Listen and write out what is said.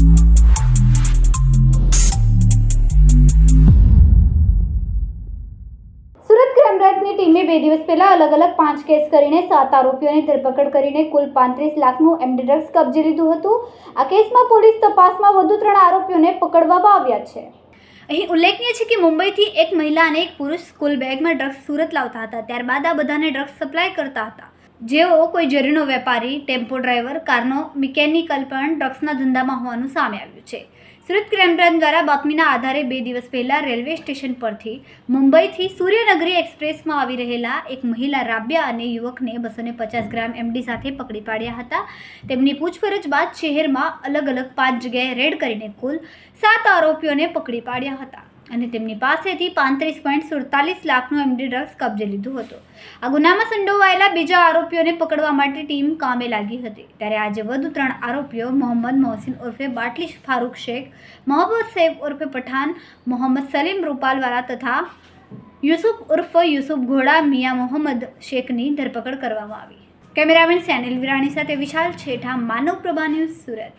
Surat crime બ્રાન્ચની ટીમે બે દિવસ પહેલા અલગ અલગ પાંચ કેસ કરીને સાત આરોપીઓની ધરપકડ કરીને કુલ પાંત્રીસ લાખનું એમડી ડ્રગ્સ કબજે લીધું હતું. આ કેસમાં પોલીસ તપાસમાં વધુ ત્રણ આરોપીઓને પકડવામાં આવ્યા છે. અહીં ઉલ્લેખનીય છે કે મુંબઈથી એક મહિલા અને એક પુરુષ સ્કૂલ બેગમાં ડ્રગ્સ સુરત લાવતા હતા. ત્યારબાદ આ બધાને ડ્રગ્સ સપ્લાય કરતા હતા. જેઓ કોઈ ઝેરીનો વેપારી, ટેમ્પો ડ્રાઈવર, કારનો, મિકેનિકલ પણ ડ્રગ્સના ધંધામાં હોવાનું સામે આવ્યું છે. સુરત ક્રાઇમ બ્રાન્ચ દ્વારા બાતમીના આધારે બે દિવસ પહેલાં રેલવે સ્ટેશન પરથી મુંબઈથી સૂર્યનગરી એક્સપ્રેસમાં આવી રહેલા એક મહિલા રાબ્યા અને યુવકને બસોને પચાસ ગ્રામ એમડી સાથે પકડી પાડ્યા હતા. તેમની પૂછપરછ બાદ શહેરમાં અલગ અલગ પાંચ જગ્યાએ રેડ કરીને કુલ સાત આરોપીઓને પકડી પાડ્યા હતા. અને તેમની પાસેથી પાંત્રીસ પોઈન્ટ સુડતાલીસ લાખનું એમડી ડ્રગ્સ કબજે લીધું હતું. આ ગુનામાં સંડોવાયેલા બીજા આરોપીઓને પકડવા માટે ટીમ કામે લાગી હતી. ત્યારે આજે વધુ ત્રણ આરોપીઓ મોહમ્મદ મોહસિન ઉર્ફે બાટલી ફારૂક શેખ, મોહમ્મદ સૈફ ઉર્ફે પઠાન, મોહમ્મદ સલીમ રૂપાલવાલા તથા યુસુફ ઉર્ફ યુસુફ ઘોડા, મિયા મોહમ્મદ શેખની ધરપકડ કરવામાં આવી. કેમેરામેન સેનિલ વિરાણી સાથે વિશાલ છેઠા, માનવ પ્રભા ન્યૂઝ સુરત.